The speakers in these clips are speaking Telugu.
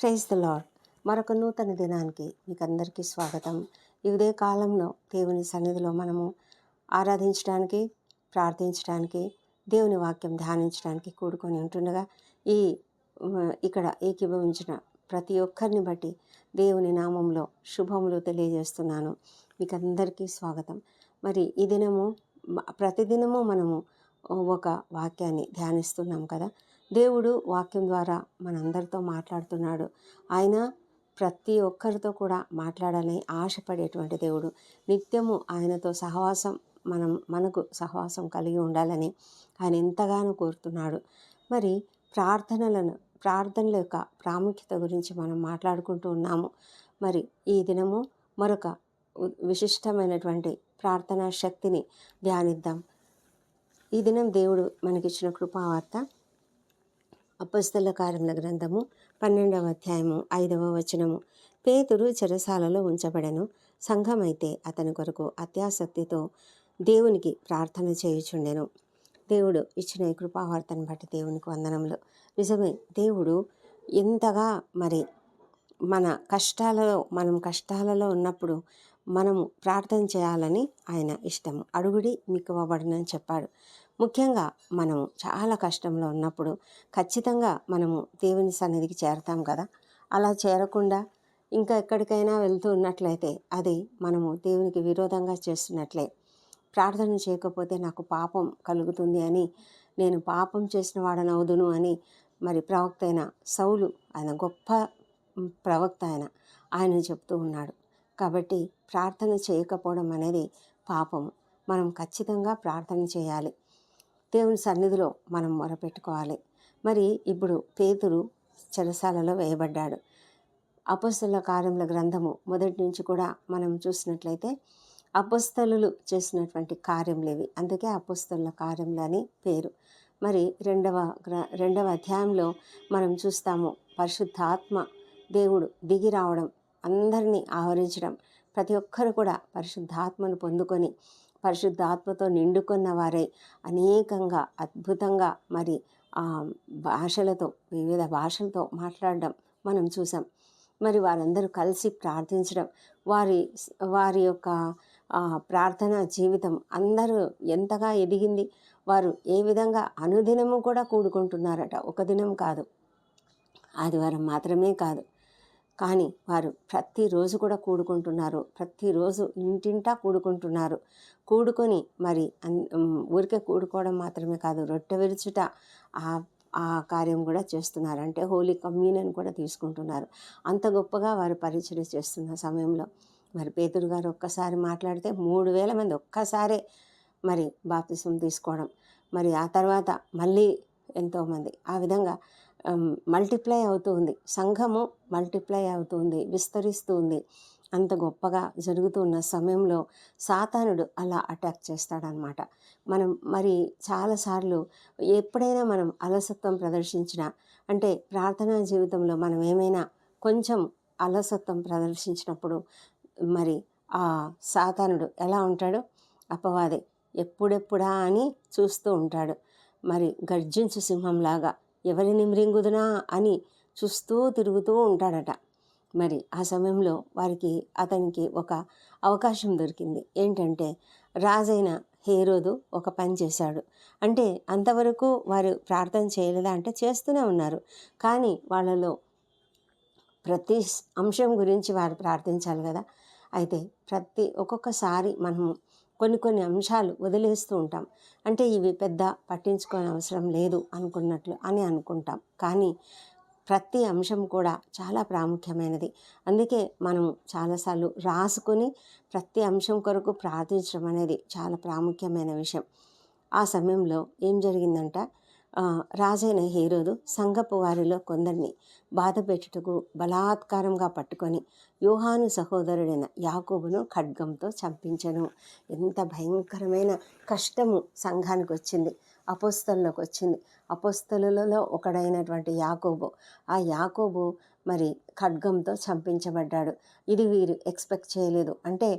ప్రైజ్ ద లాడ్ మరొక నూతన దినానికి మీకు అందరికీ స్వాగతం. ఇదే కాలంలో దేవుని సన్నిధిలో మనము ఆరాధించడానికి ప్రార్థించడానికి దేవుని వాక్యం ధ్యానించడానికి కూడుకొని ఉంటుండగా ఈ ఇక్కడ ఏకీభవించిన ప్రతి ఒక్కరిని బట్టి దేవుని నామంలో శుభములు తెలియజేస్తున్నాను. మీకు అందరికీ స్వాగతం. మరి ఈ దినము ప్రతిదినము మనము ఒక వాక్యాన్ని ధ్యానిస్తున్నాం కదా. దేవుడు వాక్యం ద్వారా మనందరితో మాట్లాడుతున్నాడు. ఆయన ప్రతి ఒక్కరితో కూడా మాట్లాడాలని ఆశపడేటువంటి దేవుడు. నిత్యము ఆయనతో సహవాసం మనం మనకు సహవాసం కలిగి ఉండాలని ఆయన ఎంతగానో కోరుతున్నాడు. మరి ప్రార్థనలను ప్రార్థనల యొక్క ప్రాముఖ్యత గురించి మనం మాట్లాడుకుంటూ ఉన్నాము. మరి ఈ దినము మరొక విశిష్టమైనటువంటి ప్రార్థనా శక్తిని ధ్యానిద్దాం. ఈ దినం దేవుడు మనకిచ్చిన కృపావార్త అపస్తుల కార్యముల గ్రంథము పన్నెండవ అధ్యాయము ఐదవ వచనము. పేతురు చెరసాలలో ఉంచబడెను. సంఘమైతే అతని కొరకు అత్యాసక్తితో దేవునికి ప్రార్థన చేయుచుండెను. దేవుడు ఇచ్చిన ఈ కృపావార్తను బట్టి దేవునికి వందనములు. నిజమే దేవుడు ఎంతగా మరి మన కష్టాలలో మనం కష్టాలలో ఉన్నప్పుడు మనము ప్రార్థన చేయాలని ఆయన ఇష్టము. అడుగుడి మీకు చెప్పాడు. ముఖ్యంగా మనము చాలా కష్టంలో ఉన్నప్పుడు ఖచ్చితంగా మనము దేవుని సన్నిధికి చేరతాం కదా. అలా చేరకుండా ఇంకా ఎక్కడికైనా వెళ్తూ ఉన్నట్లయితే అది మనము దేవునికి విరోధంగా చేస్తున్నట్లే. ప్రార్థన చేయకపోతే నాకు పాపం కలుగుతుంది అని నేను పాపం చేసిన వాడనవుదును అని మరి ప్రవక్త అయిన సౌలు ఆయన గొప్ప ప్రవక్త ఆయన ఆయన చెప్తూ ఉన్నాడు. కాబట్టి ప్రార్థన చేయకపోవడం అనేది పాపము. మనం ఖచ్చితంగా ప్రార్థన చేయాలి. దేవుని సన్నిధిలో మనం మొరపెట్టుకోవాలి. మరి ఇప్పుడు పేతురు చెరసాలలో వేయబడ్డాడు. అపస్తుల కార్యముల గ్రంథము మొదటి నుంచి కూడా మనం చూసినట్లయితే అపస్తలు చేసినటువంటి కార్యములు ఇవి అందుకే అపస్తుల కార్యములు అని పేరు. మరి రెండవ గ్ర రెండవ అధ్యాయంలో మనం చూస్తాము పరిశుద్ధాత్మ దేవుడు దిగి రావడం అందరినీ ఆవరించడం ప్రతి ఒక్కరు కూడా పరిశుద్ధాత్మను పొందుకొని పరిశుద్ధాత్మతో నిండుకున్న వారై అనేకంగా అద్భుతంగా మరి ఆ భాషలతో వివిధ భాషలతో మాట్లాడడం మనం చూసాం. మరి వారందరూ కలిసి ప్రార్థించడం వారి వారి యొక్క ప్రార్థన జీవితం అందరూ ఎంతగా ఎదిగింది వారు ఏ విధంగా అనుదినము కూడా కూడుకుంటున్నారట. ఒక దినం కాదు. ఆదివారం మాత్రమే కాదు. కానీ వారు ప్రతిరోజు కూడా కూడుకుంటున్నారు. ప్రతిరోజు ఇంటింటా కూడుకుంటున్నారు. కూడుకొని మరి అన్- ఊరికే కూడుకోవడం మాత్రమే కాదు రొట్టె విరుచుట ఆ ఆ కార్యం కూడా చేస్తున్నారు. అంటే హోలీ కమ్యూనియన్ కూడా తీసుకుంటున్నారు. అంత గొప్పగా వారు పరిచయం చేస్తున్న సమయంలో మరి పేతురు గారు ఒక్కసారి మాట్లాడితే మూడు వేల మంది ఒక్కసారే మరి బాప్తిసం తీసుకోవడం. మరి ఆ తర్వాత మళ్ళీ ఎంతోమంది ఆ విధంగా మల్టిప్లై అవుతూ ఉంది సంఘము మల్టిప్లై అవుతుంది విస్తరిస్తూ ఉంది అంత గొప్పగా జరుగుతున్న సమయంలో సాతానుడు అలా అటాక్ చేస్తాడనమాట. మనం మరి చాలాసార్లు ఎప్పుడైనా మనం అలసత్వం ప్రదర్శించిన అంటే ప్రార్థనా జీవితంలో మనం ఏమైనా కొంచెం అలసత్వం ప్రదర్శించినప్పుడు మరి ఆ సాతానుడు ఎలా ఉంటాడు? అపవాది ఎప్పుడెప్పుడా అని చూస్తూ ఉంటాడు. మరి గర్జించు సింహంలాగా ఎవరిని మృంగుదునా అని చూస్తూ తిరుగుతూ ఉంటాడట. మరి ఆ సమయంలో వారికి అతనికి ఒక అవకాశం దొరికింది. ఏంటంటే రాజైన హేరోదు ఒక పని చేశాడు. అంటే అంతవరకు వారు ప్రార్థన చేయలేదా అంటే చేస్తూనే ఉన్నారు. కానీ వాళ్ళలో ప్రతి అంశం గురించి వారు ప్రార్థించాలి కదా. అయితే ప్రతి ఒక్కొక్కసారి మనము కొన్ని కొన్ని అంశాలు వదిలేస్తూ ఉంటాం. అంటే ఇవి పెద్ద పట్టించుకోని అవసరం లేదు అనుకున్నట్లు అని అనుకుంటాం. కానీ ప్రతి అంశం కూడా చాలా ప్రాముఖ్యమైనది. అందుకే మనం చాలాసార్లు రాసుకొని ప్రతి అంశం కొరకు ప్రార్థించడం అనేది చాలా ప్రాముఖ్యమైన విషయం. ఆ సమయంలో ఏం జరిగిందంట? రాజైన హీరోదు సంగపు వారిలో కొందరిని బాధపెట్టుటకు బలాత్కారంగా పట్టుకొని యోహాను సహోదరుడైన యాకోబును ఖడ్గంతో చంపించను. ఎంత భయంకరమైన కష్టము సంఘానికి వచ్చింది అపోస్తల్లోకి వచ్చింది. అపోస్తలలో ఒకడైనటువంటి యాకోబు ఆ యాకోబు మరి ఖడ్గంతో చంపించబడ్డాడు. ఇది వీరు ఎక్స్పెక్ట్ చేయలేదు. అంటే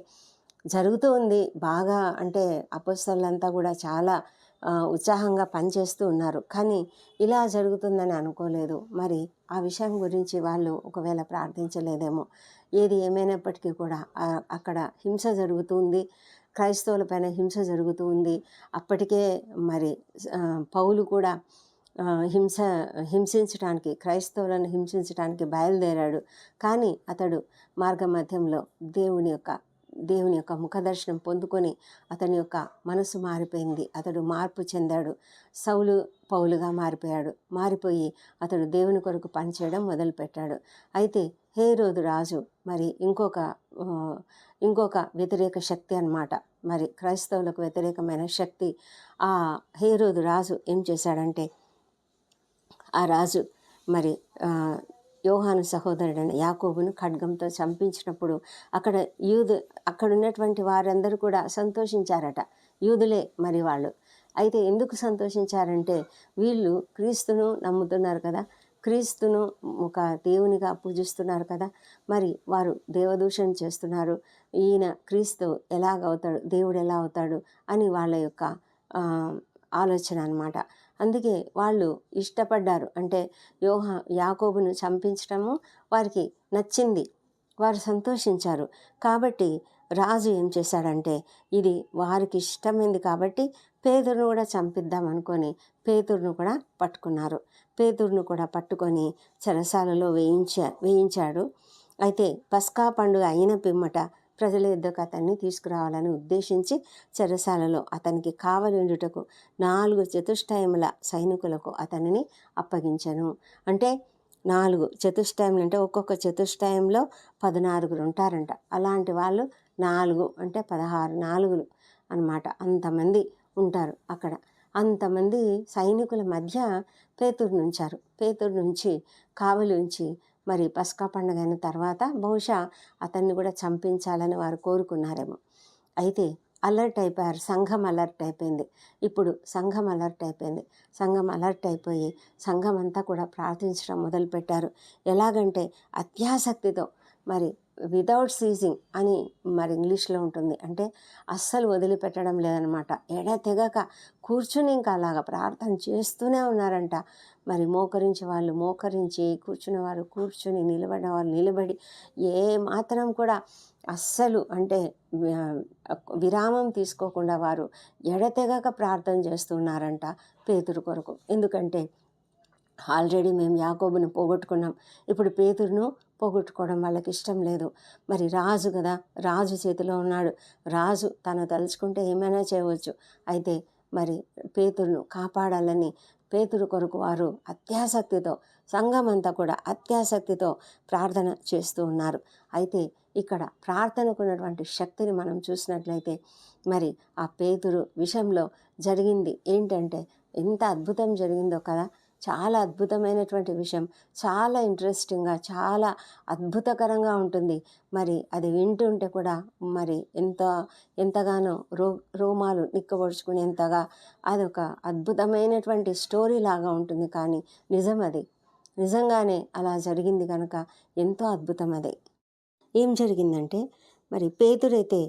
జరుగుతూ ఉంది బాగా అంటే అపోస్తలంతా కూడా చాలా ఉత్సాహంగా పనిచేస్తూ ఉన్నారు. కానీ ఇలా జరుగుతుందని అనుకోలేదు. మరి ఆ విషయం గురించి వాళ్ళు ఒకవేళ ప్రార్థించలేదేమో. ఏది ఏమైనప్పటికీ కూడా అక్కడ హింస జరుగుతుంది. క్రైస్తవుల పైన హింస జరుగుతూ ఉంది అప్పటికే మరి పౌలు కూడా హింస హింసించడానికి క్రైస్తవులను హింసించడానికి బయలుదేరాడు. కానీ అతడు మార్గ మధ్యంలో దేవుని యొక్క దేవుని యొక్క ముఖదర్శనం పొందుకొని అతని యొక్క మనసు మారిపోయింది. అతడు మార్పు చెందాడు. సౌలు పౌలుగా మారిపోయాడు. మారిపోయి అతడు దేవుని కొరకు పనిచేయడం మొదలుపెట్టాడు. అయితే హేరోదు రాజు మరి ఇంకొక ఇంకొక వ్యతిరేక శక్తి అన్నమాట. మరి క్రైస్తవులకు వ్యతిరేకమైన శక్తి ఆ హేరోదు రాజు ఏం చేశాడంటే ఆ రాజు మరి యోహాను సహోదరుడైన యాకోబును ఖడ్గంతో చంపించినప్పుడు అక్కడ యూదు అక్కడ ఉన్నటువంటి వారందరూ కూడా సంతోషించారట. యూదులే మరి వాళ్ళు. అయితే ఎందుకు సంతోషించారంటే వీళ్ళు క్రీస్తును నమ్ముతున్నారు కదా. క్రీస్తును ఒక దేవునిగా పూజిస్తున్నారు కదా. మరి వారు దేవదూషణ చేస్తున్నారు. ఈయన క్రీస్తు ఎలాగవుతాడు దేవుడు ఎలా అవుతాడు అని వాళ్ళ యొక్క ఆలోచన అనమాట అందుకే వాళ్ళు ఇష్టపడ్డారు. అంటే యోహ యాకోబును చంపించడము వారికి నచ్చింది. వారు సంతోషించారు. కాబట్టి రాజు ఏం చేశాడంటే ఇది వారికి ఇష్టమైంది కాబట్టి పేదరును కూడా చంపిద్దాం అనుకొని పేదరును కూడా పట్టుకున్నారు. పేతురును కూడా పట్టుకొని చెరసాలలో వేయించా వేయించాడు. అయితే పస్కా పండుగ అయిన పిమ్మట ప్రజల యుద్ధకు అతన్ని తీసుకురావాలని ఉద్దేశించి చెరసాలలో అతనికి కావలిండుటకు నాలుగు చతుష్టయముల సైనికులకు అతనిని అప్పగించను. అంటే నాలుగు చతుష్టయములు అంటే ఒక్కొక్క చతుష్టయంలో పదనాలుగురు ఉంటారంట. అలాంటి వాళ్ళు నాలుగు అంటే పదహారు నాలుగులు అన్నమాట. అంతమంది ఉంటారు అక్కడ. అంతమంది సైనికుల మధ్య పేతురు నుంచారు. పేతురు నుంచి కావలి ఉంచి మరి పస్కా పండుగ అయిన తర్వాత బహుశా అతన్ని కూడా చంపించాలని వారు కోరుకున్నారేమో. అయితే అలర్ట్ అయిపోయారు. సంఘం అలర్ట్ అయిపోయింది. ఇప్పుడు సంఘం అలర్ట్ అయిపోయింది. సంఘం అలర్ట్ అయిపోయి సంఘం అంతా కూడా ప్రార్థించడం మొదలుపెట్టారు. ఎలాగంటే అత్యాసక్తితో మరి వితౌట్ సీజింగ్ అని మరి ఇంగ్లీష్లో ఉంటుంది. అంటే అస్సలు వదిలిపెట్టడం లేదనమాట. ఎడతెగక కూర్చుని ఇంకా అలాగా ప్రార్థన చేస్తూనే ఉన్నారంట. మరి మోకరించి వాళ్ళు మోకరించి కూర్చున్న వారు కూర్చుని నిలబడిన వాళ్ళు నిలబడి ఏ మాత్రం కూడా అస్సలు అంటే విరామం తీసుకోకుండా వారు ఎడతెగక ప్రార్థన చేస్తున్నారంట పేతురు కొరకు. ఎందుకంటే ఆల్రెడీ మేము యాకోబుని పోగొట్టుకున్నాం. ఇప్పుడు పేతురును పోగొట్టుకోవడం వాళ్ళకి ఇష్టం లేదు. మరి రాజు కదా రాజు చేతిలో ఉన్నాడు. రాజు తను తలుచుకుంటే ఏమైనా చేయవచ్చు. అయితే మరి పేతురును కాపాడాలని పేతురు కొరకు వారు అత్యాసక్తితో సంఘం అంతా కూడా అత్యాసక్తితో ప్రార్థన చేస్తూ ఉన్నారు. అయితే ఇక్కడ ప్రార్థనకున్నటువంటి శక్తిని మనం చూసినట్లయితే మరి ఆ పేతురు విషయంలో జరిగింది ఏంటంటే ఎంత అద్భుతం జరిగిందో కదా. చాలా అద్భుతమైనటువంటి విషయం. చాలా ఇంట్రెస్టింగ్గా చాలా అద్భుతకరంగా ఉంటుంది. మరి అది వింటుంటే కూడా మరి ఎంత ఎంతగానో రో రోమాలు నిక్కబడుచుకునేంతగా అదొక అద్భుతమైనటువంటి స్టోరీ లాగా ఉంటుంది. కానీ నిజం అది. నిజంగానే అలా జరిగింది కనుక ఎంతో అద్భుతం అది. ఏం జరిగిందంటే మరి పేతుడైతే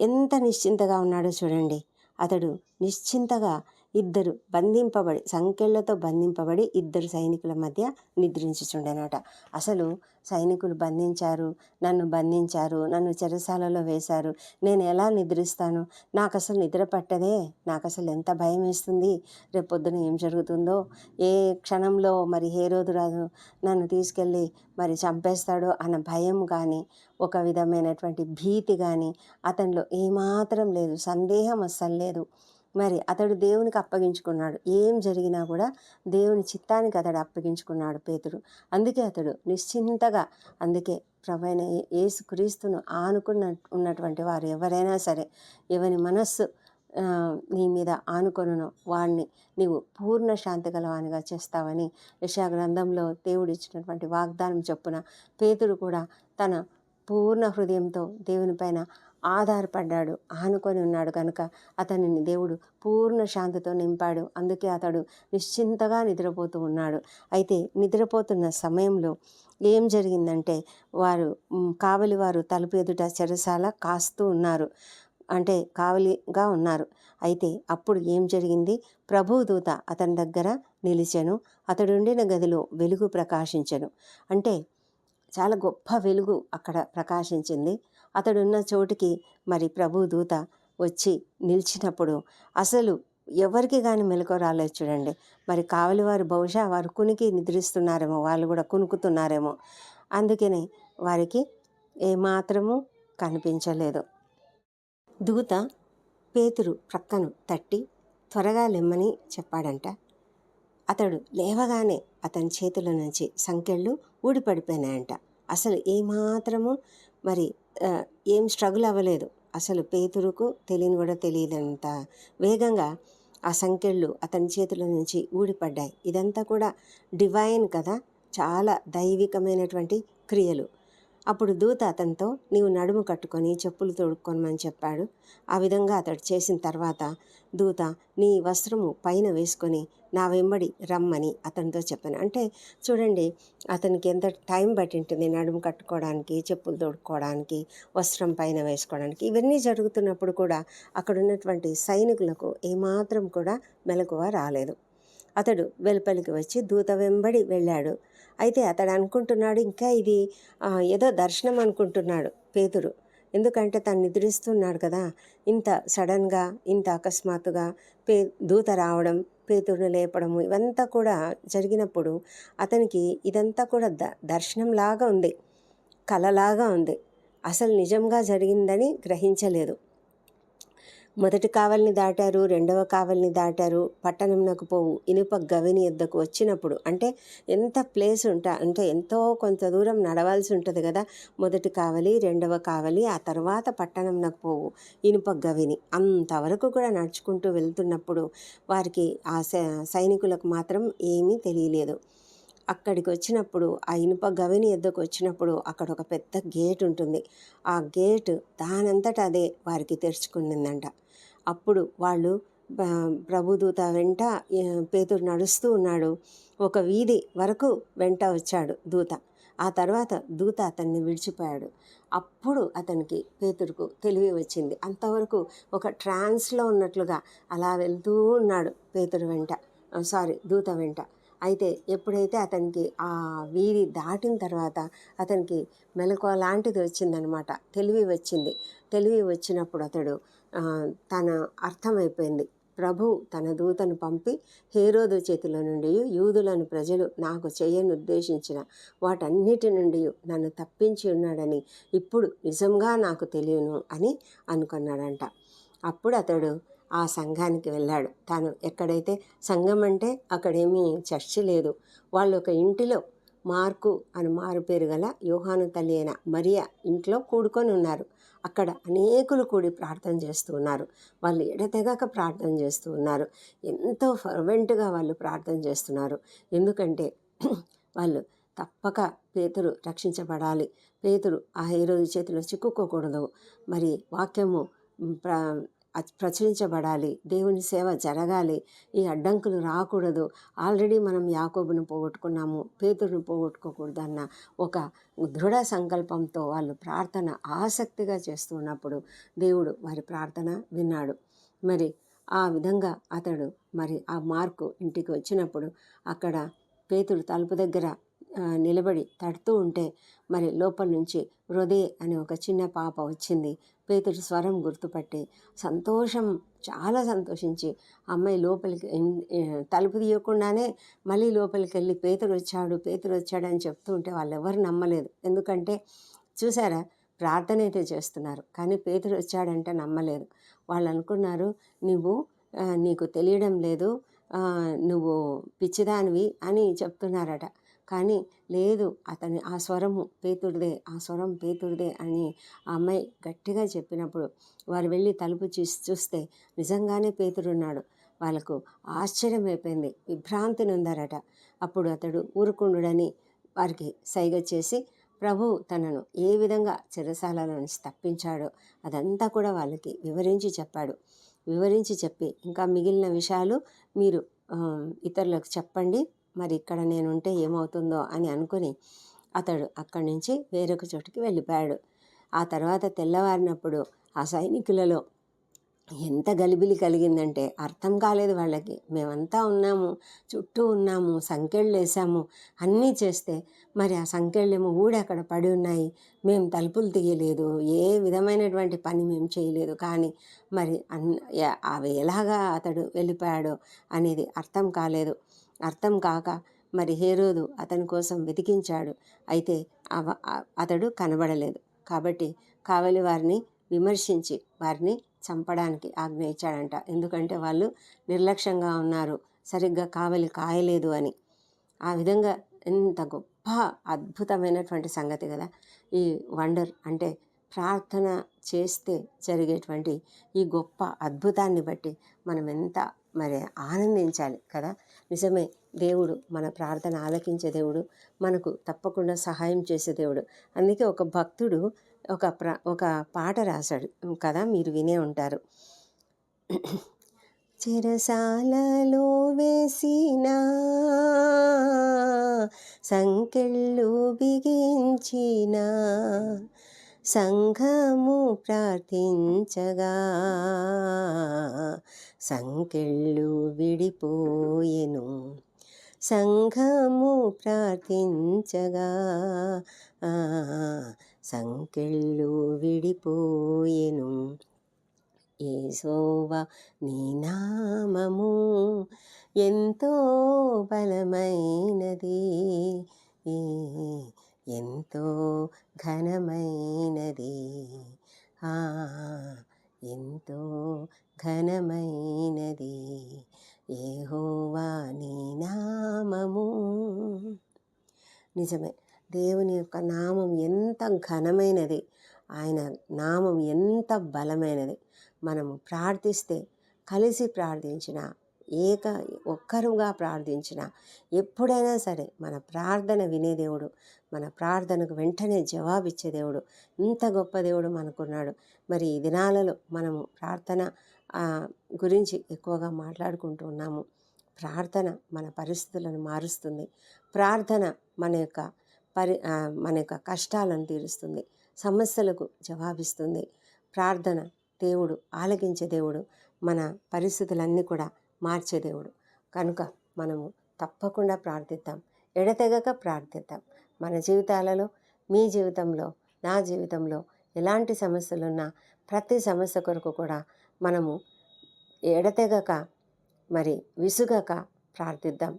ఎంత నిశ్చింతగా ఉన్నాడో చూడండి. అతడు నిశ్చింతగా ఇద్దరు బంధింపబడి సంకెళ్ళతో బంధింపబడి ఇద్దరు సైనికుల మధ్య నిద్రించుచుండెనట. అసలు సైనికులు బంధించారు? నన్ను బంధించారు? నన్ను చెరసాలలో వేశారు? నేను ఎలా నిద్రిస్తాను? నాకు అసలు నిద్ర పట్టదే? నాకు అసలు ఎంత భయం వేస్తుంది రేపొద్దున ఏం జరుగుతుందో? ఏ క్షణంలో మరి ఏ రోజు రాదు నన్ను తీసుకెళ్ళి మరి చంపేస్తాడో అన్న భయం కానీ ఒక విధమైనటువంటి భీతి కానీ అతనిలో ఏమాత్రం లేదు. సందేహం అస్సలు లేదు. మరి అతడు దేవునికి అప్పగించుకున్నాడు. ఏం జరిగినా కూడా దేవుని చిత్తానికి అతడు అప్పగించుకున్నాడు పేతుడు అందుకే అతడు నిశ్చింతగా అందుకే ప్రభైన ఏసు క్రీస్తును ఆనుకున్న ఉన్నటువంటి వారు ఎవరైనా సరే ఎవరి మనస్సు నీ మీద ఆనుకొనను వాణ్ణి నీవు పూర్ణ శాంతి గలవానిగా చేస్తావని యశాగ్రంథంలో దేవుడు ఇచ్చినటువంటి వాగ్దానం చొప్పున పేతుడు కూడా తన పూర్ణ హృదయంతో దేవునిపైన ఆధారపడ్డాడు ఆనుకొని ఉన్నాడు కనుక అతనిని దేవుడు పూర్ణ శాంతితో నింపాడు. అందుకే అతడు నిశ్చింతగా నిద్రపోతూ ఉన్నాడు. అయితే నిద్రపోతున్న సమయంలో ఏం జరిగిందంటే వారు కావలి వారు తలుపు ఎదుట చెరసాల కాస్తూ ఉన్నారు. అంటే కావలిగా ఉన్నారు. అయితే అప్పుడు ఏం జరిగింది? ప్రభుదూత అతని దగ్గర నిలిచెను. అతడుండిన గదిలో వెలుగు ప్రకాశించెను. అంటే చాలా గొప్ప వెలుగు అక్కడ ప్రకాశించింది. అతడున్న చోటుకి మరి ప్రభు దూత వచ్చి నిలిచినప్పుడు అసలు ఎవరికి కానీ మెలకు రాలేదు చూడండి. మరి కావలి వారు బహుశా వారు కునికి నిద్రిస్తున్నారేమో వాళ్ళు కూడా కునుకుతున్నారేమో. అందుకని వారికి ఏమాత్రము కనిపించలేదు. దూత పేతురు ప్రక్కను తట్టి త్వరగా లెమ్మని చెప్పాడంట. అతడు లేవగానే అతని చేతుల నుంచి సంకెళ్ళు ఊడిపడిపోయినాయంట. అసలు ఏమాత్రము మరి ఏం స్ట్రగుల్ అవ్వలేదు. అసలు పేతురుకు తెలియని కూడా తెలియదంత వేగంగా ఆ సంకెళ్ళు అతని చేతుల నుంచి ఊడిపడ్డాయి. ఇదంతా కూడా డివైన్ కదా? చాలా దైవికమైనటువంటి క్రియలు. అప్పుడు దూత అతనితో నీవు నడుము కట్టుకొని చెప్పులు తొడుక్కొనమని చెప్పాడు. ఆ విధంగా అతడు చేసిన తర్వాత దూత నీ వస్త్రము పైన వేసుకొని నా వెంబడి రమ్మని అతనితో చెప్పాను. అంటే చూడండి అతనికి ఎంత టైం పట్టింటుంది నడుము కట్టుకోవడానికి చెప్పులు తొడుక్కోవడానికి వస్త్రం పైన వేసుకోవడానికి. ఇవన్నీ జరుగుతున్నప్పుడు కూడా అక్కడ ఉన్నటువంటి సైనికులకు ఏమాత్రం కూడా మెలకువ రాలేదు. అతడు వెలుపలికి వచ్చి దూత వెంబడి వెళ్ళాడు. అయితే అతడు అనుకుంటున్నాడు ఇంకా ఇది ఏదో దర్శనం అనుకుంటున్నాడు పేతురు. ఎందుకంటే తను నిద్రిస్తున్నాడు కదా. ఇంత సడన్గా ఇంత అకస్మాత్తుగా పే దూత రావడం పేతురుని లేపడము ఇవంతా కూడా జరిగినప్పుడు అతనికి ఇదంతా కూడా ద దర్శనంలాగా ఉంది. కలలాగా ఉంది. అసలు నిజంగా జరిగిందని గ్రహించలేదు. మొదటి కావలిని దాటారు రెండవ కావలిని దాటారు పట్టణంనకు పోవు. ఇనుప గవిని ఎద్దకు వచ్చినప్పుడు అంటే ఎంత ప్లేస్ ఉంటా అంటే ఎంతో కొంత దూరం నడవాల్సి ఉంటుంది కదా. మొదటి కావలి రెండవ కావలి ఆ తర్వాత పట్టణంనకు పోవు. ఇనుప గవిని అంతవరకు కూడా నడుచుకుంటూ వెళ్తున్నప్పుడు వారికి ఆ సై- సైనికులకు మాత్రం ఏమీ తెలియలేదు. అక్కడికి వచ్చినప్పుడు ఆ ఇనుప గవిని ఎద్దకు వచ్చినప్పుడు అక్కడ ఒక పెద్ద గేట్ ఉంటుంది ఆ గేట్ దానంతట అదే వారికి తెరుచుకునిందంట అప్పుడు వాళ్ళు ప్రభుదూత వెంట పేతురు నడుస్తూ ఉన్నాడు. ఒక వీధి వరకు వెంట వచ్చాడు దూత. ఆ తర్వాత దూత అతన్ని విడిచిపోయాడు. అప్పుడు అతనికి పేతురుకు తెలివి వచ్చింది. అంతవరకు ఒక ట్రాన్స్లో ఉన్నట్లుగా అలా వెళ్తూ ఉన్నాడు పేతురు వెంట సారీ దూత వెంట. అయితే ఎప్పుడైతే అతనికి ఆ వీధి దాటిన తర్వాత అతనికి మెలకువ లాంటిది వచ్చిందనమాట. తెలివి వచ్చింది. తెలివి వచ్చినప్పుడు అతడు తన అర్థమైపోయింది. ప్రభు తన దూతను పంపి హేరోదు చేతిలో నుండి యూదులను ప్రజలు నాకు చేయని ఉద్దేశించిన వాటన్నిటి నుండి నన్ను తప్పించి ఉన్నాడని ఇప్పుడు నిజంగా నాకు తెలియను అని అనుకున్నాడంట. అప్పుడు అతడు ఆ సంఘానికి వెళ్ళాడు. తాను ఎక్కడైతే సంఘం అంటే అక్కడేమీ చర్చి లేదు. వాళ్ళు ఒక ఇంటిలో మార్కు అని మారు పేరు గల యోహాను తల్లి అయిన మరియా ఇంట్లో కూడుకొని ఉన్నారు. అక్కడ అనేకులు కూడి ప్రార్థన చేస్తూ ఉన్నారు. వాళ్ళు ఎడతెగక ప్రార్థన చేస్తూ ఉన్నారు. ఎంతో ఫర్వెంట్గా వాళ్ళు ప్రార్థన చేస్తున్నారు. ఎందుకంటే వాళ్ళు తప్పక పేతురు రక్షించబడాలి. పేతురు ఆ హీరోజు చేతిలో చిక్కుకోకూడదు. మరి వాక్యము ప్ర ప్రచురించబడాలి. దేవుని సేవ జరగాలి. ఈ అడ్డంకులు రాకూడదు. ఆల్రెడీ మనం యాకోబును పోగొట్టుకున్నాము పేతుడిని పోగొట్టుకోకూడదు అన్న ఒక దృఢ సంకల్పంతో వాళ్ళు ప్రార్థన ఆసక్తిగా చేస్తున్నప్పుడు దేవుడు వారి ప్రార్థన విన్నాడు. మరి ఆ విధంగా అతడు మరి ఆ మార్కు ఇంటికి వచ్చినప్పుడు అక్కడ పేతుడు తలుపు దగ్గర నిలబడి తడుతూ ఉంటే మరి లోపల నుంచి హృదయ అనే ఒక చిన్న పాప వచ్చింది. పేతుడు స్వరం గుర్తుపట్టి సంతోషం చాలా సంతోషించి అమ్మాయి లోపలికి తలుపు తీయకుండానే మళ్ళీ లోపలికి వెళ్ళి పేతుడు వచ్చాడు పేతుడు వచ్చాడు అని చెప్తూ ఉంటే వాళ్ళు ఎవరు నమ్మలేదు. ఎందుకంటే చూసారా ప్రార్థన అయితే చేస్తున్నారు కానీ పేతుడు వచ్చాడంటే నమ్మలేదు. వాళ్ళు అనుకున్నారు నువ్వు నీకు తెలియడం లేదు నువ్వు పిచ్చిదానివి అని చెప్తున్నారట. కానీ లేదు అతని ఆ స్వరము పేతుడిదే ఆ స్వరం పేతుడిదే అని ఆ అమ్మాయి గట్టిగా చెప్పినప్పుడు వారు వెళ్ళి తలుపు చూసి చూస్తే నిజంగానే పేతుడున్నాడు. వాళ్ళకు ఆశ్చర్యం అయిపోయింది విభ్రాంతి నొందారట. అప్పుడు అతడు ఊరుకుండుడని వారికి సైగ చేసి ప్రభు తనను ఏ విధంగా చెరసాలలో నుంచి తప్పించాడో అదంతా కూడా వాళ్ళకి వివరించి చెప్పాడు. వివరించి చెప్పి ఇంకా మిగిలిన విషయాలు మీరు ఇతరులకు చెప్పండి. మరి ఇక్కడ నేనుంటే ఏమవుతుందో అని అనుకుని అతడు అక్కడి నుంచి వేరొక చోటికి వెళ్ళిపోయాడు. ఆ తర్వాత తెల్లవారినప్పుడు ఆ సైనికులలో ఎంత గలిబిలి కలిగిందంటే అర్థం కాలేదు వాళ్ళకి. మేమంతా ఉన్నాము చుట్టూ ఉన్నాము సంకెళ్ళు వేసాము అన్నీ చేస్తే మరి ఆ సంకెళ్ళేమో ఊడి అక్కడ పడి ఉన్నాయి. మేము తలుపులు తీయలేదు ఏ విధమైనటువంటి పని మేము చేయలేదు. కానీ మరి అన్ అవి ఎలాగా అతడు వెళ్ళిపోయాడో అనేది అర్థం కాలేదు. అర్థం కాక మరి హేరోదు అతని కోసం వెతికించాడు. అయితే అవ- అతడు కనబడలేదు. కాబట్టి కావలి వారిని విమర్శించి వారిని చంపడానికి ఆజ్ఞ ఇచ్చాడంట. ఎందుకంటే వాళ్ళు నిర్లక్ష్యంగా ఉన్నారు. సరిగ్గా కావలి కాయలేదు అని. ఆ విధంగా ఎంత గొప్ప అద్భుతమైనటువంటి సంగతి కదా! ఈ వండర్ అంటే ప్రార్థన చేస్తే జరిగేటువంటి ఈ గొప్ప అద్భుతాన్ని బట్టి మనం ఎంత మరి ఆనందించాలి కదా? నిజమే దేవుడు మన ప్రార్థన ఆలకించే దేవుడు మనకు తప్పకుండా సహాయం చేసే దేవుడు. అందుకే ఒక భక్తుడు ఒక ప్ర ఒక పాట రాశాడు. కదా? మీరు వినే ఉంటారు. చెరసాలలో వేసిన సంకెళ్ళు బిగించిన సంఘము ప్రార్థించగా సంకెళ్ళు విడిపోయెను. సంఘము ప్రార్థించగా ఆ, సంకెళ్ళు విడిపోయెను. ఏసోవా నీ నామము ఎంతో బలమైనది. ఈ ఎంతో ఘనమైనది. ఆ, ఎంతో ఘనమైనది. ఏహోవా నీ నామము. నిజమే దేవుని యొక్క నామం ఎంత ఘనమైనది. ఆయన నామం ఎంత బలమైనది. మనము ప్రార్థిస్తే కలిసి ప్రార్థించిన ఏక ఒక్కరుగా ప్రార్థించిన ఎప్పుడైనా సరే మన ప్రార్థన వినే దేవుడు మన ప్రార్థనకు వెంటనే జవాబిచ్చే దేవుడు. ఇంత గొప్ప దేవుడు మనకున్నాడు. మరి ఈ దినాలలో మనము ప్రార్థన గురించి ఎక్కువగా మాట్లాడుకుంటూ ఉన్నాము. ప్రార్థన మన పరిస్థితులను మారుస్తుంది. ప్రార్థన మన యొక్క పరి మన యొక్క కష్టాలను తీరుస్తుంది. సమస్యలకు జవాబిస్తుంది. ప్రార్థన దేవుడు ఆలకించే దేవుడు మన పరిస్థితులన్నీ కూడా మార్చే దేవుడు. కనుక మనము తప్పకుండా ప్రార్థిద్దాం. ఎడతెగక ప్రార్థిద్దాం. మన జీవితాలలో మీ జీవితంలో నా జీవితంలో ఎలాంటి సమస్యలున్నా ప్రతి సమస్య కొరకు కూడా మనము ఎడతెగక మరి విసుగక ప్రార్థిద్దాం.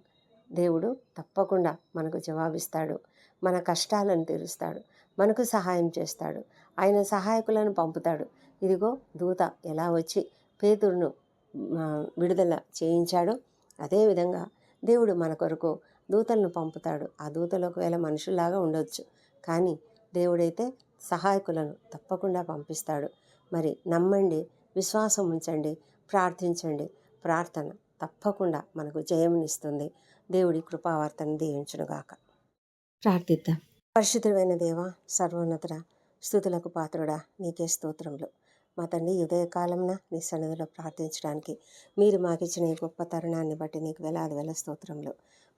దేవుడు తప్పకుండా మనకు జవాబిస్తాడు. మన కష్టాలను తీరుస్తాడు. మనకు సహాయం చేస్తాడు. ఆయన సహాయకులను పంపుతాడు. ఇదిగో దూత ఎలా వచ్చి పేతురును విడుదల చేయించాడో అదేవిధంగా దేవుడు మన కొరకు దూతలను పంపుతాడు. ఆ దూతలు ఒకవేళ మనుషుల్లాగా ఉండొచ్చు. కానీ దేవుడైతే సహాయకులను తప్పకుండా పంపిస్తాడు. మరి నమ్మండి విశ్వాసం ఉంచండి ప్రార్థించండి. ప్రార్థన తప్పకుండా మనకు జయమునిస్తుంది. దేవుడి కృపావార్తను దీవించునుగాక. ప్రార్థిద్దాం. పరిశుద్ధమైన దేవ సర్వోన్నతుడ స్థుతులకు పాత్రుడా నీకే స్తోత్రములు. మా తండ్రి ఉదయకాలంన నీ సన్నిధిలో ప్రార్థించడానికి మీరు మాకిచ్చిన ఈ గొప్ప తరుణాన్ని బట్టి నీకు వేలాది వేల స్తోత్రములు.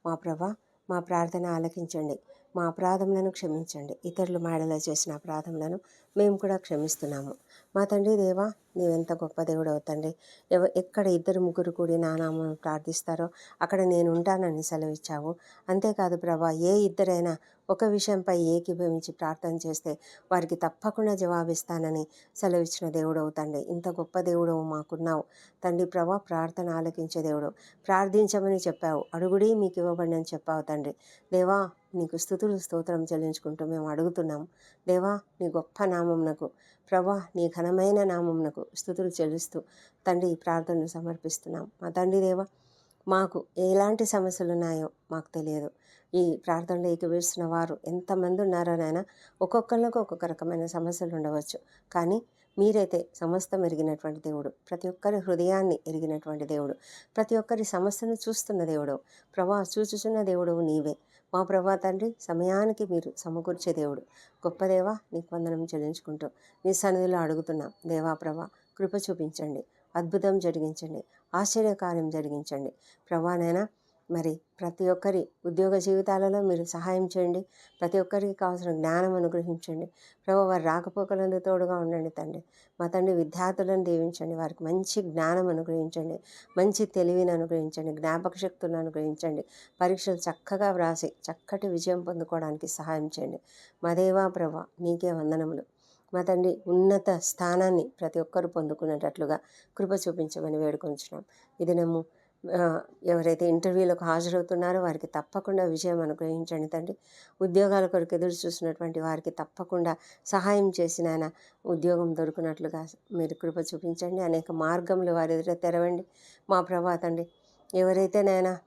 మా ప్రభ మా ప్రార్థన ఆలకించండి. మా అపరాధములను క్షమించండి. ఇతరులు మాడలో చేసిన అపరాధములను మేము కూడా క్షమిస్తున్నాము. మా తండ్రి దేవా నీవెంత గొప్ప దేవుడు అవుతండి ఎవ ఎక్కడ ఇద్దరు ముగ్గురు కూడి నా నామం ప్రార్థిస్తారో అక్కడ నేను ఉంటానని సెలవిచ్చావు. అంతేకాదు ప్రభా ఏ ఇద్దరైనా ఒక విషయంపై ఏకీభవించి ప్రార్థన చేస్తే వారికి తప్పకుండా జవాబిస్తానని సెలవిచ్చిన దేవుడవు తండ్రి. ఇంత గొప్ప దేవుడవు మాకున్నావు. తండ్రి ప్రభా ప్రార్థన ఆలకించే దేవుడు ప్రార్థించమని చెప్పావు. అడుగుడి మీకు ఇవ్వబడినని చెప్పావు తండ్రి. దేవా నీకు స్థుతులు స్తోత్రం చెల్లించుకుంటూ మేము అడుగుతున్నాం. దేవా నీ గొప్ప నామంనకు ప్రభా నీ ఘనమైన నామంనకు స్థుతులు చెల్లిస్తూ తండ్రి ప్రార్థనలు ప్రార్థనను సమర్పిస్తున్నాం. మా తండ్రి దేవా మాకు ఎలాంటి సమస్యలు ఉన్నాయో మాకు తెలియదు. ఈ ప్రార్థనలో ఏకీభవిస్తున్న వారు ఎంతమంది ఉన్నారో నాయన ఒక్కొక్కరికి ఒక్కొక్క రకమైన సమస్యలు ఉండవచ్చు. కానీ మీరైతే సమస్తం ఎరిగినటువంటి దేవుడు. ప్రతి ఒక్కరి హృదయాన్ని ఎరిగినటువంటి దేవుడు. ప్రతి ఒక్కరి సమస్యను చూస్తున్న దేవుడు. ప్రభా చూచుచున్న దేవుడు నీవే. మా ప్రభా తండ్రి సమయానికి మీరు సమకూర్చే దేవుడు. గొప్ప దేవా నీకు వందనం చెల్లించుకుంటూ నీ సన్నిధిలో అడుగుతున్నాం దేవా ప్రభా కృప చూపించండి అద్భుతం జరిగించండి ఆశ్చర్యకార్యం జరిగించండి. ప్రభానైనా మరి ప్రతి ఒక్కరి ఉద్యోగ జీవితాలలో మీరు సహాయం చేయండి. ప్రతి ఒక్కరికి కావాల్సిన జ్ఞానం అనుగ్రహించండి. ప్రభు వారి రాకపోకలందు తోడుగా ఉండండి తండ్రి. మా తండ్రి విద్యార్థులను దీవించండి. వారికి మంచి జ్ఞానం అనుగ్రహించండి. మంచి తెలివిని అనుగ్రహించండి. జ్ఞాపక శక్తులను అనుగ్రహించండి. పరీక్షలు చక్కగా వ్రాసి చక్కటి విజయం పొందుకోవడానికి సహాయం చేయండి. మా దేవా ప్రభ నీకే వందనములు. మా తండ్రి ఉన్నత స్థానాన్ని ప్రతి ఒక్కరూ పొందుకునేటట్లుగా కృప చూపించమని వేడుకొంచున్నాం. ఇది నమ్ము ఎవరైతే ఇంటర్వ్యూలకు హాజరవుతున్నారో వారికి తప్పకుండా విజయం అనుగ్రహించండి తండ్రి. ఉద్యోగాల కొరకు ఎదురు చూసినటువంటి వారికి తప్పకుండా సహాయం చేసిన ఆయన ఉద్యోగం దొరికినట్లుగా మీరు కృప చూపించండి. అనేక మార్గములు వారి ఎదుట తెరవండి. మా ప్రభా తండ్రి ఎవరైతే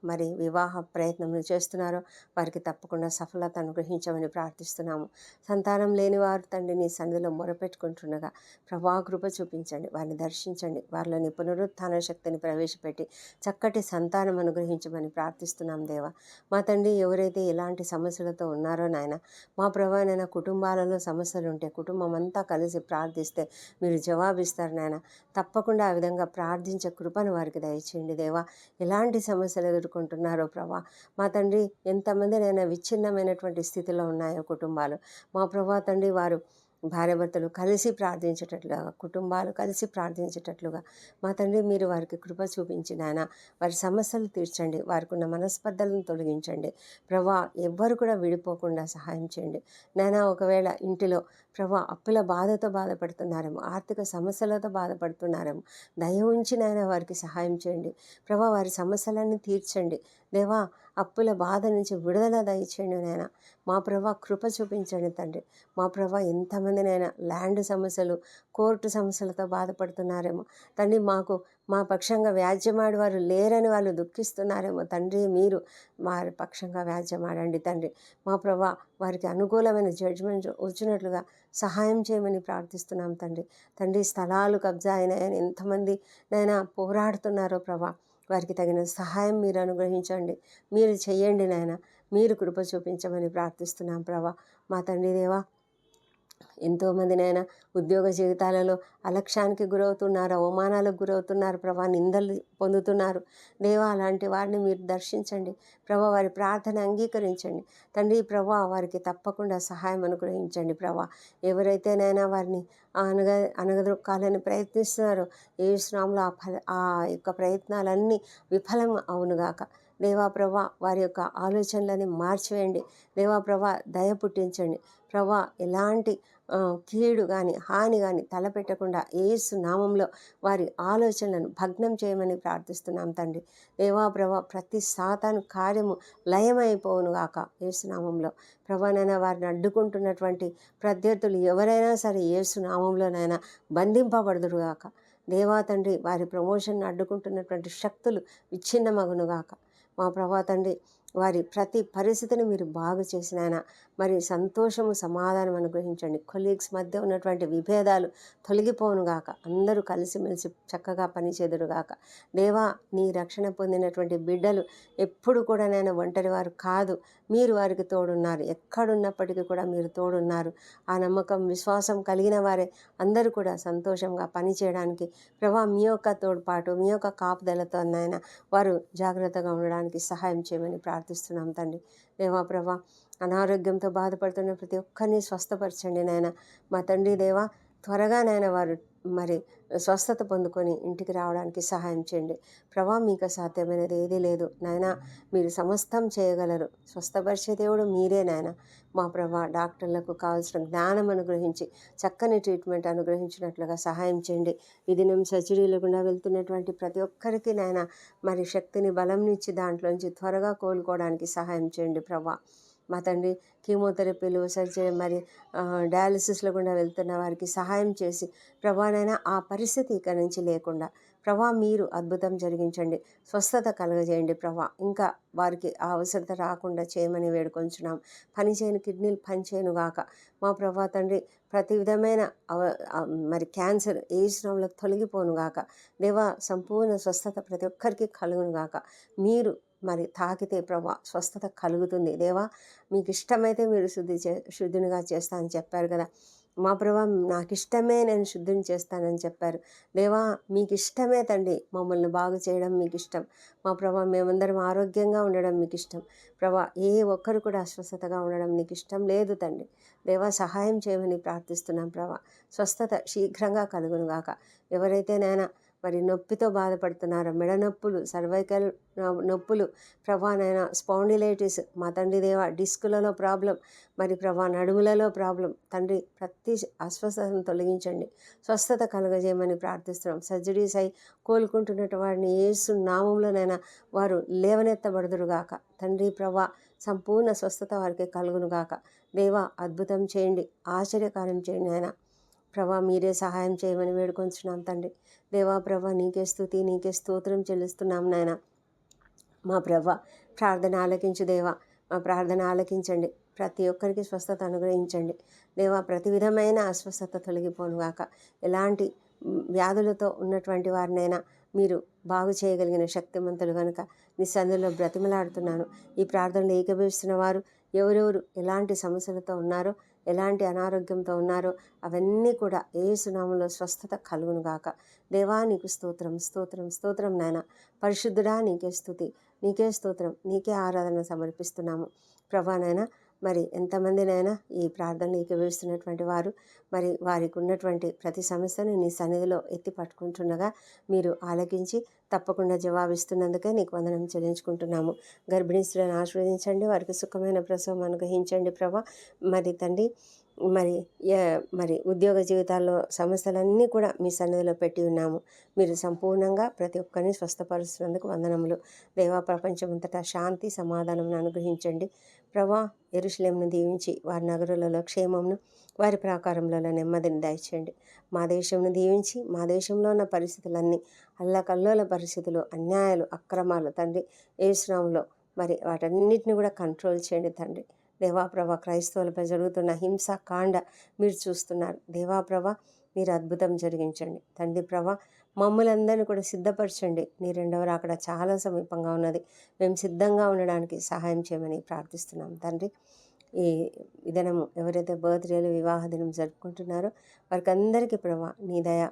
మరి వివాహ ప్రయత్నములు చేస్తున్నారో వారికి తప్పకుండా సఫలత అనుగ్రహించమని ప్రార్థిస్తున్నాము. సంతానం లేని వారు తండ్రి నీ సన్నిధిలో మొరపెట్టుకుంటుండగా ప్రభా కృప చూపించండి వారిని దర్శించండి వారిలోని పునరుత్థాన శక్తిని ప్రవేశపెట్టి చక్కటి సంతానం అనుగ్రహించమని ప్రార్థిస్తున్నాం దేవా. మా తండ్రి ఎవరైతే ఎలాంటి సమస్యలతో ఉన్నారో నాయన మా ప్రభానైనా కుటుంబాలలో సమస్యలు ఉంటే కుటుంబం అంతా కలిసి ప్రార్థిస్తే మీరు జవాబిస్తారు నాయన. తప్పకుండా ఆ విధంగా ప్రార్థించే కృపను వారికి దయచేయండి దేవా. ఇలా ఎలాంటి సమస్యలు ఎదుర్కొంటున్నారో ప్రభా? మా తండ్రి ఎంతమంది నేను విచ్ఛిన్నమైనటువంటి స్థితిలో ఉన్నాయో కుటుంబాలు. మా ప్రభా తండ్రి వారు భార్యభర్తలు కలిసి ప్రార్థించేటట్లుగా కుటుంబాలు కలిసి ప్రార్థించేటట్లుగా మా తండ్రి మీరు వారికి కృప చూపించి నాయన వారి సమస్యలు తీర్చండి వారికి ఉన్న మనస్పర్ధలను తొలగించండి. ప్రభా ఎవ్వరు కూడా విడిపోకుండా సహాయం చేయండి. నాయన ఒకవేళ ఇంటిలో ప్రభా అప్పుల బాధతో బాధపడుతున్నారేమో ఆర్థిక సమస్యలతో బాధపడుతున్నారేమో దయ ఉంచి నాయన వారికి సహాయం చేయండి. ప్రభా వారి సమస్యలన్నీ తీర్చండి. దేవా అప్పుల బాధ నుంచి విడుదల దయచేయండి నాయన. మా ప్రభా కృప చూపించండి తండ్రి. మా ప్రభా ఎంతమందినైనా ల్యాండ్ సమస్యలు కోర్టు సమస్యలతో బాధపడుతున్నారేమో. తండ్రి మాకు మా పక్షంగా వ్యాజ్యమాడి వారు లేరని వాళ్ళు దుఃఖిస్తున్నారేమో. తండ్రి మీరు వారి పక్షంగా వ్యాజ్యమాడండి తండ్రి. మా ప్రభా వారికి అనుకూలమైన జడ్జిమెంట్ వచ్చినట్లుగా సహాయం చేయమని ప్రార్థిస్తున్నాం తండ్రి. తండ్రి స్థలాలు కబ్జా అయినాయని ఎంతమంది నైనా పోరాడుతున్నారో ప్రభా. వారికి తగిన సహాయం మీరు అనుగ్రహించండి. మీరు చేయండి నాయన. మీరు కృప చూపించమని ప్రార్థిస్తున్నాం ప్రభా. మా తండ్రి దేవా ఎంతోమంది నాయన ఉద్యోగ జీవితాలలో అలక్ష్యానికి గురవుతున్నారు అవమానాలకు గురవుతున్నారు ప్రభా నిందలు పొందుతున్నారు. దేవా అలాంటి వారిని మీరు దర్శించండి. ప్రభా వారి ప్రార్థన అంగీకరించండి. తండ్రి ప్రభా వారికి తప్పకుండా సహాయం అనుగ్రహించండి ప్రభా. ఎవరైతేనైనా వారిని అనగ అనగదొక్కాలని ప్రయత్నిస్తున్నారో ఏ శ్రామంలో ఆ ఫల ఆ యొక్క ప్రయత్నాలన్నీ విఫలం అవునుగాక దేవా ప్రభా వారి యొక్క ఆలోచనలని మార్చివేయండి. దేవా ప్రభా దయ పుట్టించండి. ప్రభా ఎలాంటి కీడు కానీ హాని కానీ తలపెట్టకుండా ఏసు నామంలో వారి ఆలోచనలను భగ్నం చేయమని ప్రార్థిస్తున్నాం తండ్రి. దేవా ప్రభా ప్రతి సాతాను కార్యము లయమైపోవును గాక ఏసు నామంలో. ప్రభానైనా వారిని అడ్డుకుంటున్నటువంటి ప్రత్యర్థులు ఎవరైనా సరే ఏసునామంలోనైనా బంధింపబడదురు గాక. దేవా తండ్రి వారి ప్రమోషన్ అడ్డుకుంటున్నటువంటి శక్తులు విచ్ఛిన్నమగునుగాక మా ప్రభా తండ్రి వారి ప్రతి పరిస్థితిని మీరు బాగు చేసిన మరి సంతోషము సమాధానం అనుగ్రహించండి. కొలీగ్స్ మధ్య ఉన్నటువంటి విభేదాలు తొలగిపోనుగాక అందరూ కలిసిమెలిసి చక్కగా పనిచేదురుగాక దేవా నీ రక్షణ పొందినటువంటి బిడ్డలు ఎప్పుడు కూడా నేను ఒంటరి వారు కాదు. మీరు వారికి తోడున్నారు. ఎక్కడున్నప్పటికీ కూడా మీరు తోడున్నారు. ఆ నమ్మకం విశ్వాసం కలిగిన వారే అందరూ కూడా సంతోషంగా పనిచేయడానికి ప్రభా మీ యొక్క తోడ్పాటు మీ యొక్క కాపుదలతో నాయన వారు జాగ్రత్తగా ఉండడానికి సహాయం చేయమని ప్రార్థిస్తున్నాం తండ్రి. దేవా ప్రభా అనారోగ్యంతో బాధపడుతున్న ప్రతి ఒక్కరిని స్వస్థపరచండి నాయన. మా తండ్రి దేవా త్వరగా నాయన వారు మరి స్వస్థత పొందుకొని ఇంటికి రావడానికి సహాయం చేయండి. ప్రభా మీకు సాధ్యమైనది ఏదీ లేదు. నాయన మీరు సమస్తం చేయగలరు. స్వస్థపరిచే దేవుడు మీరే నాయన. మా ప్రభా డాక్టర్లకు కావాల్సిన జ్ఞానం అనుగ్రహించి చక్కని ట్రీట్మెంట్ అనుగ్రహించినట్లుగా సహాయం చేయండి. ఈ దినం సర్జరీలు గుండా వెళ్తున్నటువంటి ప్రతి ఒక్కరికి నాయన మరి శక్తిని బలంనిచ్చి దాంట్లోంచి త్వరగా కోలుకోవడానికి సహాయం చేయండి ప్రభా. మా తండ్రి కీమోథెరపీలు సర్జరీ మరి డయాలసిస్లో గుండా వెళ్తున్న వారికి సహాయం చేసి ప్రభానైనా ఆ పరిస్థితి ఇక నుంచి లేకుండా ప్రభా మీరు అద్భుతం జరిగించండి స్వస్థత కలగజేయండి ప్రభా. ఇంకా వారికి ఆ అవసరత రాకుండా చేయమని వేడుకొంచున్నాం. పనిచేయని కిడ్నీలు పని చేయను గాక. మా ప్రభా తండ్రి ప్రతి విధమైన అవ మరి క్యాన్సర్ ఏ శ్రమంలో తొలగిపోను గాక. దేవా సంపూర్ణ స్వస్థత ప్రతి ఒక్కరికి కలుగును గాక. మీరు మరి తాకితే ప్రభా స్వస్థత కలుగుతుంది. దేవా మీకు ఇష్టమైతే మీరు శుద్ధి చే శుద్ధినిగా చేస్తా అని చెప్పారు కదా. మా ప్రభా నాకు ఇష్టమే నేను శుద్ధిని చేస్తానని చెప్పారు. దేవా మీకు ఇష్టమే తండ్రి మమ్మల్ని బాగు చేయడం మీకు ఇష్టం మా ప్రభా మేమందరం ఆరోగ్యంగా ఉండడం మీకు ఇష్టం ప్రభా ఏ ఒక్కరు కూడా అస్వస్థతగా ఉండడం నీకు ఇష్టం లేదు తండ్రి. దేవా సహాయం చేయమని ప్రార్థిస్తున్నాం ప్రభా. స్వస్థత శీఘ్రంగా కలుగును గాక ఎవరైతే నేను మరి నొప్పితో బాధపడుతున్నారు. మెడ నొప్పులు సర్వైకల్ నొప్పులు. ప్రభానైనా స్పాండిలైటిస్ మా తండ్రి దేవ డిస్కులలో ప్రాబ్లం. మరి ప్రభా నడుములలో ప్రాబ్లం. తండ్రి ప్రతి అస్వస్థతను తొలగించండి. స్వస్థత కలుగజేయమని ప్రార్థిస్తున్నాం. సర్జరీస్ అయి కోలుకుంటున్నట్టు వారిని ఏసు నామంలోనైనా వారు లేవనెత్తబడుదురుగాక తండ్రి ప్రభా సంపూర్ణ స్వస్థత వారికి కలుగునుగాక దేవా అద్భుతం చేయండి. ఆశ్చర్యకార్యం చేయండి ఆయన ప్రభా మీరే సహాయం చేయమని వేడుకొంచున్నాం తండ్రి. దేవా ప్రభ నీకే స్థుతి నీకే స్తోత్రం చెల్లిస్తున్నాం నాయన. మా ప్రభ ప్రార్థన ఆలకించు దేవా. మా ప్రార్థన ఆలకించండి. ప్రతి ఒక్కరికి స్వస్థత అనుగ్రహించండి. దేవా ప్రతి విధమైన అస్వస్థత తొలగిపోనుగాక ఎలాంటి వ్యాధులతో ఉన్నటువంటి వారినైనా మీరు బాగు చేయగలిగిన శక్తిమంతులు కనుక మీ సందులో బ్రతిమలాడుతున్నాను. ఈ ప్రార్థనలు ఏకభవిస్తున్న వారు ఎవరెవరు ఎలాంటి సమస్యలతో ఉన్నారో ఎలాంటి అనారోగ్యంతో ఉన్నారో అవన్నీ కూడా ఏ సునామంలో స్వస్థత కలుగును గాక. దేవా నీకు స్తోత్రం స్తోత్రం స్తోత్రం నాయన. పరిశుద్ధుడా నీకే స్థుతి నీకే స్తోత్రం నీకే ఆరాధన సమర్పిస్తున్నాము. ప్రభానైనా మరి ఎంతమందినైనా ఈ ప్రార్థనలు ఏకీభవిస్తున్నటువంటి వారు మరి వారికి ఉన్నటువంటి ప్రతి సమస్యను నీ సన్నిధిలో ఎత్తి పట్టుకుంటుండగా మీరు ఆలకించి తప్పకుండా జవాబిస్తున్నందుకే నీకు వందనం చెల్లించుకుంటున్నాము. గర్భిణీ స్త్రీలను ఆశీర్వదించండి వారికి సుఖమైన ప్రసవం అనుగ్రహించండి ప్రభా. మరి తండ్రి మరి మరి ఉద్యోగ జీవితాల్లో సమస్యలన్నీ కూడా మీ సన్నిధిలో పెట్టి ఉన్నాము. మీరు సంపూర్ణంగా ప్రతి ఒక్కరిని స్వస్థపరుస్తున్నందుకు వందనములు. దేవా ప్రపంచమంతటా శాంతి సమాధానం అనుగ్రహించండి. ప్రభా ఎరుశలేంను దీవించి వారి నగరులలో క్షేమంను వారి ప్రాకారంలో నెమ్మదిని దయచేయండి మా దేశంను దీవించి మా దేశంలో ఉన్న పరిస్థితులన్నీ అల్లకల్లోల పరిస్థితులు అన్యాయాలు అక్రమాలు తండ్రి ఏసునాంలో మరి వాటన్నిటిని కూడా కంట్రోల్ చేయండి తండ్రి. దేవాప్రభ క్రైస్తవులపై జరుగుతున్న హింస కాండ మీరు చూస్తున్నారు. దేవాప్రభ మీరు అద్భుతం జరిగించండి. తండ్రి ప్రభ మమ్మల్ందరినీ కూడా సిద్ధపరచండి. నీ రెండవ అక్కడ చాలా సమీపంగా ఉన్నది. మేము సిద్ధంగా ఉండడానికి సహాయం చేయమని ప్రార్థిస్తున్నాం. తండ్రి ఈ దినము ఎవరైతే బర్త్డేలు వివాహ దినం జరుపుకుంటున్నారో వారికి అందరికీ ప్రభా నీ దయ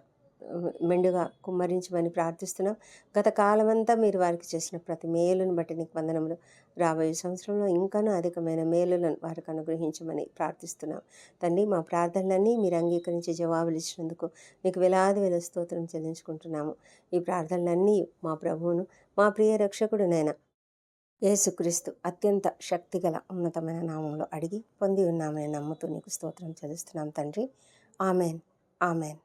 మెండుగా కుమ్మరించమని ప్రార్థిస్తున్నాం. గత కాలమంతా మీరు వారికి చేసిన ప్రతి మేలును బట్టి నీకు వందనములు రాబోయే సంవత్సరంలో ఇంకానూ అధికమైన మేలులను వారికి అనుగ్రహించమని ప్రార్థిస్తున్నాం. తండ్రి మా ప్రార్థనలన్నీ మీరు అంగీకరించి జవాబులు ఇచ్చినందుకు మీకు వేలాది వేల స్తోత్రం చెల్లించుకుంటున్నాము. ఈ ప్రార్థనలన్నీ మా ప్రభువును మా ప్రియ రక్షకుడునైనా యేసుక్రీస్తు అత్యంత శక్తిగల ఉన్నతమైన నామంలో అడిగి పొంది ఉన్నామని నమ్ముతూ నీకు స్తోత్రం చెల్లిస్తున్నాం తండ్రి. ఆమెన్. ఆమెన్.